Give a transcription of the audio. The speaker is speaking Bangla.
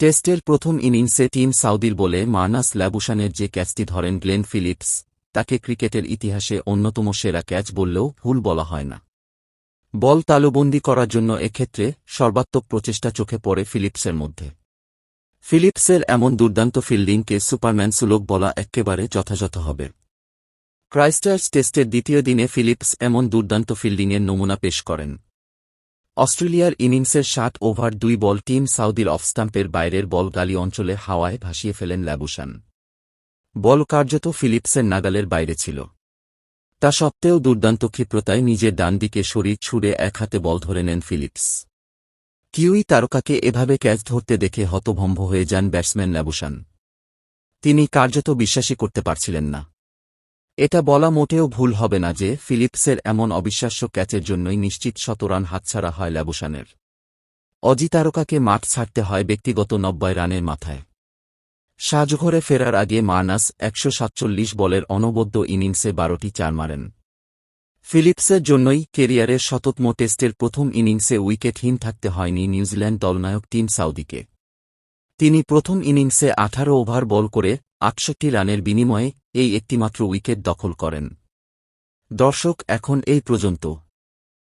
টেস্টের প্রথম ইনিংসে টিম সাউদির বলে মার্নাস ল্যাবুসানের যে ক্যাচটি ধরেন গ্লেন ফিলিপস, তাকে ক্রিকেটের ইতিহাসে অন্যতম সেরা ক্যাচ বললেও ভুল বলা হয় না। বল তালুবন্দি করার জন্য এক্ষেত্রে সর্বাত্মক প্রচেষ্টা চোখে পড়ে ফিলিপসের মধ্যে। ফিলিপসের এমন দুর্দান্ত ফিল্ডিংকে সুপারম্যান সুলভ বলা একেবারে যথাযথ হবে। ক্রাইস্টার্স টেস্টের দ্বিতীয় দিনে ফিলিপস এমন দুর্দান্ত ফিল্ডিংয়ের নমুনা পেশ করেন। অস্ট্রেলিয়ার ইনিংসের ষাট ওভার দুই বল টিম সাউদির অফ স্টাম্পের বাইরের বল গালি অঞ্চলে হাওয়ায় ভাসিয়ে ফেলেন ল্যাবুসান বল কার্যত ফিলিপসের নাগালের বাইরে ছিল। তা সত্ত্বেও দুর্দান্ত ক্ষিপ্রতায় নিজের ডান দিকে শরীর ছুড়ে এক হাতে বল ধরে নেন ফিলিপস। কিউই তারকাকে এভাবে ক্যাচ ধরতে দেখে হতভম্ব হয়ে যান ব্যাটসম্যান ল্যাবুসান তিনি কার্যত বিশ্বাসই করতে পারছিলেন না। এটা বলা মোটেও ভুল হবে না যে ফিলিপসের এমন অবিশ্বাস্য ক্যাচের জন্যই নিশ্চিত শতরান হাতছাড়া হয় ল্যাবুসানের অজি তারকাকে মাঠ ছাড়তে হয় ব্যক্তিগত নব্বই রানের মাথায়। সাজঘরে ফেরার আগে মার্নাস একশো সাতচল্লিশ বলের অনবদ্য ইনিংসে বারোটি চার মারেন। ফিলিপসের জন্যই কেরিয়ারের শততম টেস্টের প্রথম ইনিংসে উইকেটহীন থাকতে হয়নি নিউজিল্যান্ড দলনায়ক টিম সাউদিকে। তিনি প্রথম ইনিংসে আঠারো ওভার বল করে আটষট্টি রানের বিনিময়ে এই একটিমাত্র উইকেট দখল করেন। দর্শক এখন এই পর্যন্ত।